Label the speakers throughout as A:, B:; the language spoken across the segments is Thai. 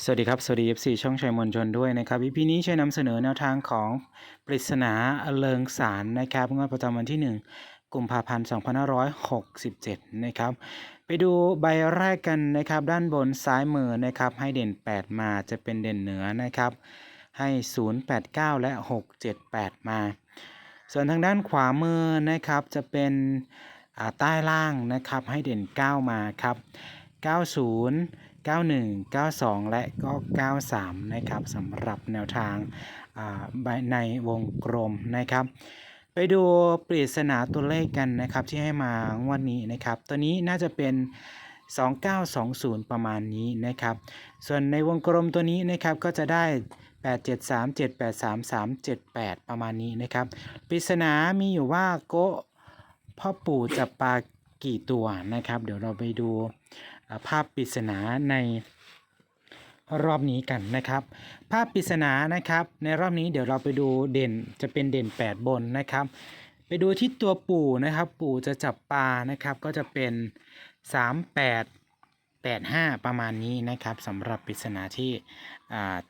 A: สวัสดีครับ สวัสดี FC ช่องชัยมวลชนด้วยนะครับ EP นี้ชัยนำเสนอแนวทางของปริศนาเลิงสารนะครับงวดประจำวันที่ 1กุมภาพันธ์2567 นะครับ ไปดูใบแรกกันนะครับ ด้านบนซ้ายมือนะครับ ให้เด่น 8 มาจะเป็นเด่นเหนือนะครับ ให้ 089 และ 678 มา ส่วนทางด้านขวามือนะครับจะเป็นอ่าใต้ล่างนะครับให้เด่น 9 มาครับ 90 91 92 และก็ 93 นะครับสำหรับแนวทางในวงกลมนะครับ ไปดูปริศนาตัวเลขกันนะครับที่ให้มางวดนี้นะครับ ตัวนี้น่าจะเป็น 2920 ประมาณนี้นะครับ ส่วนในวงกลมตัวนี้นะครับก็จะได้ 873 783 378 ประมาณนี้นะครับ ปริศนามีอยู่ว่าโกพ่อปู่จับปลากี่ตัวนะครับ เดี๋ยวเราไปดู ภาพปริศนาในรอบนี้กันนะครับ ภาพปริศนานะครับ ในรอบนี้เดี๋ยวเราไปดูเด่นจะเป็นเด่น 8 บนนะครับ ไปดูที่ตัวปู่นะครับ ปู่จะจับปลานะครับ ก็จะเป็น 38 85 ประมาณนี้นะครับสำหรับปริศนาที่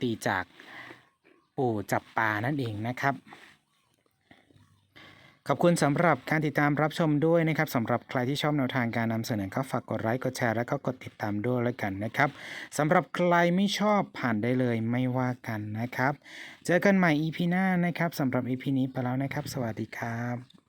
A: ตีจากปู่จับปลานั่นเองนะครับ ขอบคุณสำหรับการติดตามรับชมด้วยนะครับสำหรับใครที่ชอบแนวทางการนำเสนอก็ฝากกดไลค์กดแชร์แล้วก็กดติดตามด้วยแล้วกันนะครับสำหรับใครไม่ชอบผ่านได้เลยไม่ว่ากันนะครับ เจอกันใหม่ EP หน้านะครับสำหรับ EP นี้ไปแล้วนะครับ สวัสดีครับ